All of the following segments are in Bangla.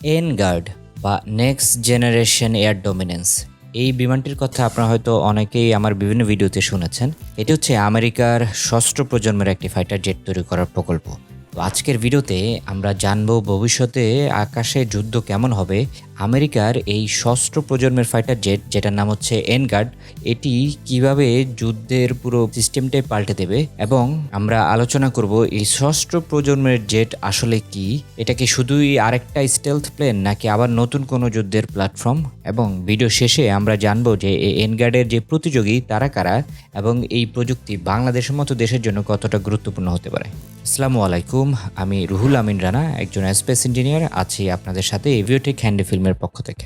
এন গার্ড বা নেক্সট জেনারেশন এয়ার ডোমিনেন্স। এই বিমানটির কথা আপনারা হয়তো অনেকেই আমার বিভিন্ন ভিডিওতে শুনেছেন। এটি হচ্ছে আমেরিকার ষষ্ঠ প্রজন্মের একটি ফাইটার জেট তৈরি করার প্রকল্প। তো আজকের ভিডিওতে আমরা জানব ভবিষ্যতে আকাশে যুদ্ধ কেমন হবে আমেরিকার এই ষষ্ঠ প্রজন্মের ফাইটার জেট যেটার নাম হচ্ছে এনগার্ড এটি কীভাবে যুদ্ধের পুরো সিস্টেমটাই পাল্টে দেবে এবং আমরা আলোচনা করব এই ষষ্ঠ প্রজন্মের জেট আসলে কি? এটা কি শুধুই আরেকটা স্টেলথ প্লেন নাকি আবার নতুন কোনো যুদ্ধের প্ল্যাটফর্ম এবং ভিডিও শেষে আমরা জানব যে এই এনগার্ডের যে প্রতিযোগী, তারা কারা? এবং এই প্রযুক্তি বাংলাদেশের মতো দেশের জন্য কতটা গুরুত্বপূর্ণ হতে পারে? আসসালামু আলাইকুম, আমি রুহুল আমিন রানা, একজন স্পেস ইঞ্জিনিয়ার আছি আপনাদের সাথে এভিওটেক হ্যান্ডি ফিল্মের পক্ষ থেকে।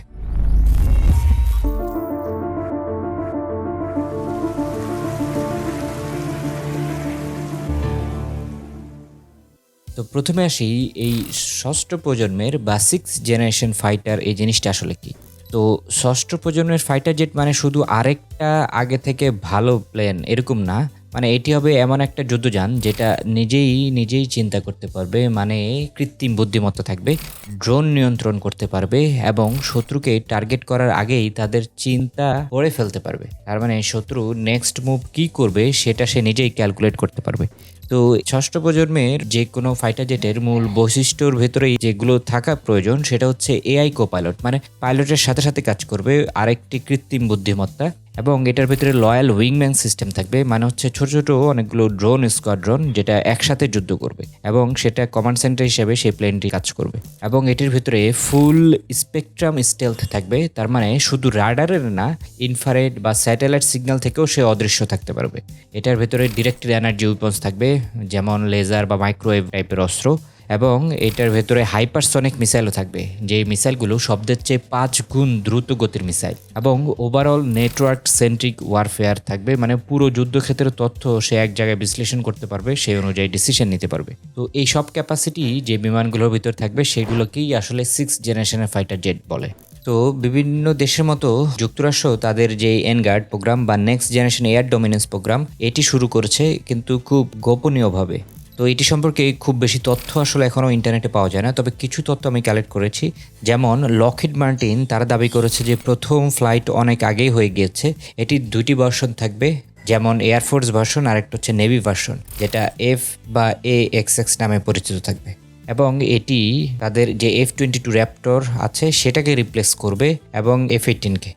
তো প্রথমে আসি এই ষষ্ঠ প্রজন্মের বা সিক্স জেনারেশন ফাইটার এই জিনিসটা আসলে কি? তো ষষ্ঠ প্রজন্মের ফাইটার জেট মানে শুধু আরেকটা আগে থেকে ভালো প্লেন এরকম না মানে এটি হবে এমন একটা যুদ্ধযান যেটা নিজেই নিজেই চিন্তা করতে পারবে মানে কৃত্রিম বুদ্ধিমত্তা থাকবে, ড্রোন নিয়ন্ত্রণ করতে পারবে এবং শত্রুকে টার্গেট করার আগেই তাদের চিন্তা করে ফেলতে পারবে। তার মানে শত্রু নেক্সট মুভ কি করবে সেটা সে নিজেই ক্যালকুলেট করতে পারবে। তো ষষ্ঠ প্রজন্মের যে কোনো ফাইটার জেটের মূল বৈশিষ্ট্যর ভেতরেই যেগুলো থাকা প্রয়োজন, সেটা হচ্ছে এআই কো পাইলট মানে পাইলটের সাথে সাথে কাজ করবে আরেকটি কৃত্রিম বুদ্ধিমত্তা এবং এটার ভিতরে লয়াল উইংম্যান সিস্টেম থাকবে মানে হচ্ছে ছোট ছোট অনেকগুলো ড্রোন স্কোয়াড্রন যেটা একসাথে যুদ্ধ করবে এবং সেটা কমান্ড সেন্টার হিসেবে সেই প্লেনটি কাজ করবে এবং এটির ভিতরে ফুল স্পেকট্রাম স্টেলথ থাকবে, তার মানে শুধু রাডারের না ইনফারেড বা স্যাটেলাইট সিগন্যাল থেকেও সে অদৃশ্য থাকতে পারবে। এটার ভিতরে ডিরেক্টেড এনার্জি উইপন্স থাকবে যেমন লেজার বা মাইক্রোওয়েভ টাইপের অস্ত্র, এবং এটার ভেতরে হাইপারসনিক মিসাইলও থাকবে যে মিসাইলগুলো শব্দের চেয়ে পাঁচ গুণ দ্রুত গতির মিসাইল। এবং ওভারঅল নেটওয়ার্ক সেন্ট্রিক ওয়ারফেয়ার থাকবে মানে পুরো যুদ্ধক্ষেত্রের তথ্য সে এক জায়গায় বিশ্লেষণ করতে পারবে, সেই অনুযায়ী ডিসিশন নিতে পারবে। তো এই সব ক্যাপাসিটি যে বিমানগুলোর ভিতর থাকবে, সেগুলোকেই আসলে সিক্স জেনারেশনের ফাইটার জেট বলে। তো বিভিন্ন দেশের মতো যুক্তরাষ্ট্র তাদের যে এনগার্ড প্রোগ্রাম বা next generation air dominance programme এটি শুরু করেছে কিন্তু খুব গোপনীয়ভাবে। তো এটি সম্পর্কে খুব বেশি তথ্য আসলে এখনও ইন্টারনেটে পাওয়া যায় না, তবে কিছু তথ্য আমি কালেক্ট করেছি। যেমন লকহিড মার্টিন তারা দাবি করেছে যে প্রথম ফ্লাইট অনেক আগেই হয়ে গিয়েছে। এটি দুটি ভার্সন থাকবে, যেমন এয়ারফোর্স ভার্সন আর একটা হচ্ছে নেভি ভার্সন যেটা এফ বা এ এক্স এক্স নামে পরিচিত থাকবে। এবং এটি তাদের যে এফ টোয়েন্টি টু র্যাপটর আছে, সেটাকে রিপ্লেস করবে এবং এফ এইটিনকে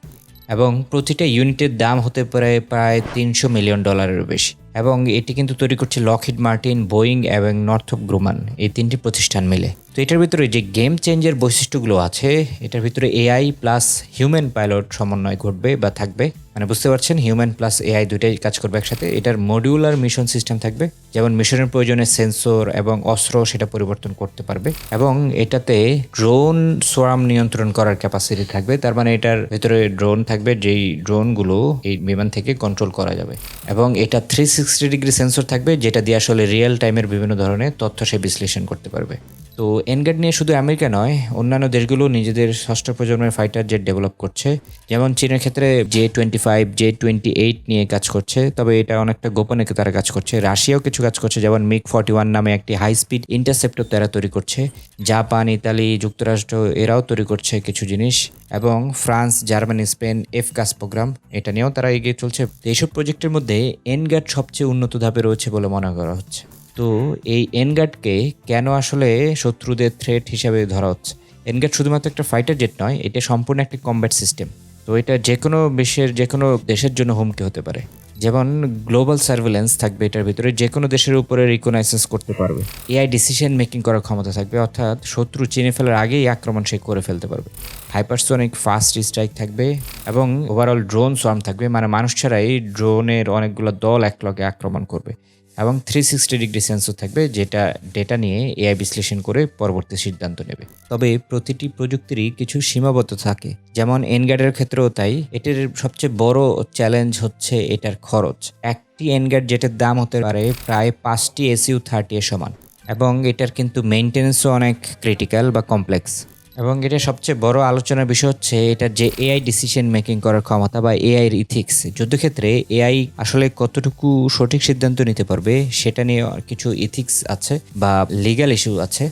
এবং প্রতিটা ইউনিটের দাম হতে পারে প্রায় তিনশো মিলিয়ন ডলারেরও বেশি। এবং এটি কিন্তু তৈরি করছে লকহিড মার্টিন বোয়িং এবং নর্থপ গ্রুমান এই তিনটি প্রতিষ্ঠান মিলে। তো এটার ভিতরে যে গেম চেঞ্জের বৈশিষ্ট্যগুলো আছে, এটার ভিতরে এআই প্লাস হিউম্যান পাইলট সমন্বয় ঘটবে বা থাকবে। মানে বুঝতে পারছেন হিউম্যান প্লাস এআই দুটাই কাজ করবে একসাথে। এটার মডিউলার মিশন সিস্টেম থাকবে, যেমন মিশনের প্রয়োজনে সেন্সর এবং অস্ত্র সেটা পরিবর্তন করতে পারবে। এবং এটাতে ড্রোন সোয়াম নিয়ন্ত্রণ করার ক্যাপাসিটি থাকবে। তার মানে এটার ভিতরে ড্রোন থাকবে, যেই ড্রোনগুলো এই বিমান থেকে কন্ট্রোল করা যাবে। এবং এটা থ্রি সিক্সটি ডিগ্রি সেন্সর থাকবে, যেটা দিয়ে আসলে রিয়েল টাইমের বিভিন্ন ধরনের তথ্য সে বিশ্লেষণ করতে পারবে। তো এনগার্ড নিয়ে শুধু আমেরিকা নয়, অন্যান্য দেশগুলো নিজেদের ষষ্ঠ প্রজন্মের ফাইটার জেট ডেভেলপ করছে। যেমন চীনের ক্ষেত্রে J twenty five J twenty eight নিয়ে কাজ করছে, তবে এটা অনেকটা গোপনে তারা কাজ করছে। রাশিয়াও কিছু কাজ করছে, যেমন মিগ ফর্টি ওয়ান নামে একটি হাই স্পিড ইন্টারসেপ্টর তারা তৈরি করছে। জাপান, ইতালি, যুক্তরাষ্ট্র এরাও তৈরি করছে কিছু জিনিস। এবং France, Germany, Spain F CAS programme এটা নিয়েও তারা এগিয়ে চলছে। এইসব প্রজেক্টের মধ্যে এনগার্ড সবচেয়ে উন্নত ধাপে রয়েছে বলে মনে করা হচ্ছে। তো এই এনগার্ডকে কেন আসলে শত্রুদের থ্রেট হিসাবে ধরা হচ্ছে? এনগার্ড শুধুমাত্র একটা ফাইটার জেট নয়, এটা সম্পূর্ণ একটি কম্ব্যাট সিস্টেম তো এটা যে কোনো বিশ্বের যে কোনো দেশের জন্য হুমকি হতে পারে। যেমন গ্লোবাল সার্ভেলেন্স থাকবে এটার ভিতরে যে কোনো দেশের উপরে রিকোনাইসেন্স করতে পারবে। এআই ডিসিশন মেকিং করার ক্ষমতা থাকবে, অর্থাৎ শত্রু চিনে ফেলার আগেই আক্রমণ সে করে ফেলতে পারবে। হাইপারসোনিক ফাস্ট স্ট্রাইক থাকবে এবং ওভারঅল ড্রোন সোয়ার্ম থাকবে মানে মানুষ ছাড়াই ড্রোনের অনেকগুলো দল একলগে আক্রমণ করবে। এবং থ্রি সিক্সটি ডিগ্রি সেন্সর থাকবে, যেটা ডেটা নিয়ে এআই বিশ্লেষণ করে পরবর্তী সিদ্ধান্ত নেবে। তবে প্রতিটি প্রযুক্তিরই কিছু সীমাবদ্ধ থাকে। যেমন এনগার্ডের ক্ষেত্রেও তাই। এটির সবচেয়ে বড় চ্যালেঞ্জ হচ্ছে এটার খরচ। একটি এনগার্ড যেটার দাম হতে পারে প্রায় পাঁচটি এসইউ থার্টি এর সমান। এবং এটার কিন্তু মেনটেন্যান্সও অনেক ক্রিটিক্যাল বা কমপ্লেক্স এবং এটা সবচেয়ে বড় আলোচনার বিষয় হচ্ছে এটা যে এআই ডিসিশন মেকিং করার ক্ষমতা বা এআই এর ইথিক্স যুদ্ধক্ষেত্রে এআই আসলে কতটুকু সঠিক সিদ্ধান্ত নিতে পারবে সেটা নিয়ে কিছু ইথিক্স আছে বা লিগ্যাল ইস্যু আছে।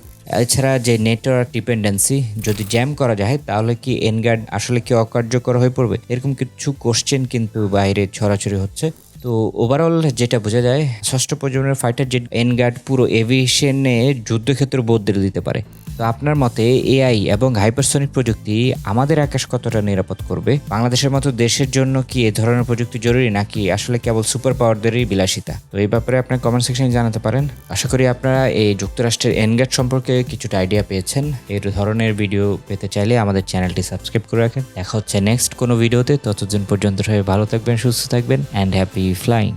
এছাড়া যে নেটওয়ার্ক ডিপেন্ডেন্সি যদি জ্যাম করা যায়, তাহলে কি এনগার্ড আসলে কি অকার্যকর হয়ে পড়বে? এরকম কিছু কোশ্চেন কিন্তু বাইরে ছড়াছড়ি হচ্ছে। তো ওভারঅল যেটা বোঝা যায়, ষষ্ঠ প্রজন্মের ফাইটার জেট এনগার্ড পুরো এভিয়েশনে যুদ্ধক্ষেত্র বদলে দিতে পারে। তো আপনার মতে এআই এবং হাইপারসনিক প্রযুক্তি আমাদের আকাশ কতটা নিরাপদ করবে? বাংলাদেশের মতো দেশের জন্য কি এ ধরনের প্রযুক্তি জরুরি, নাকি আসলে কেবল সুপার পাওয়ারদেরই বিলাসিতা? তো এই ব্যাপারে আপনার কমেন্ট সেকশনে জানাতে পারেন। আশা করি আপনারা এই যুক্তরাষ্ট্রের এনগেট সম্পর্কে কিছুটা আইডিয়া পেয়েছেন। এই ধরনের ভিডিও পেতে চাইলে আমাদের চ্যানেলটি সাবস্ক্রাইব করে রাখেন। দেখা হচ্ছে নেক্সট কোনো ভিডিওতে ততদিন পর্যন্ত সবাই ভালো থাকবেন, সুস্থ থাকবেন অ্যান্ড হ্যাপি ফ্লাইং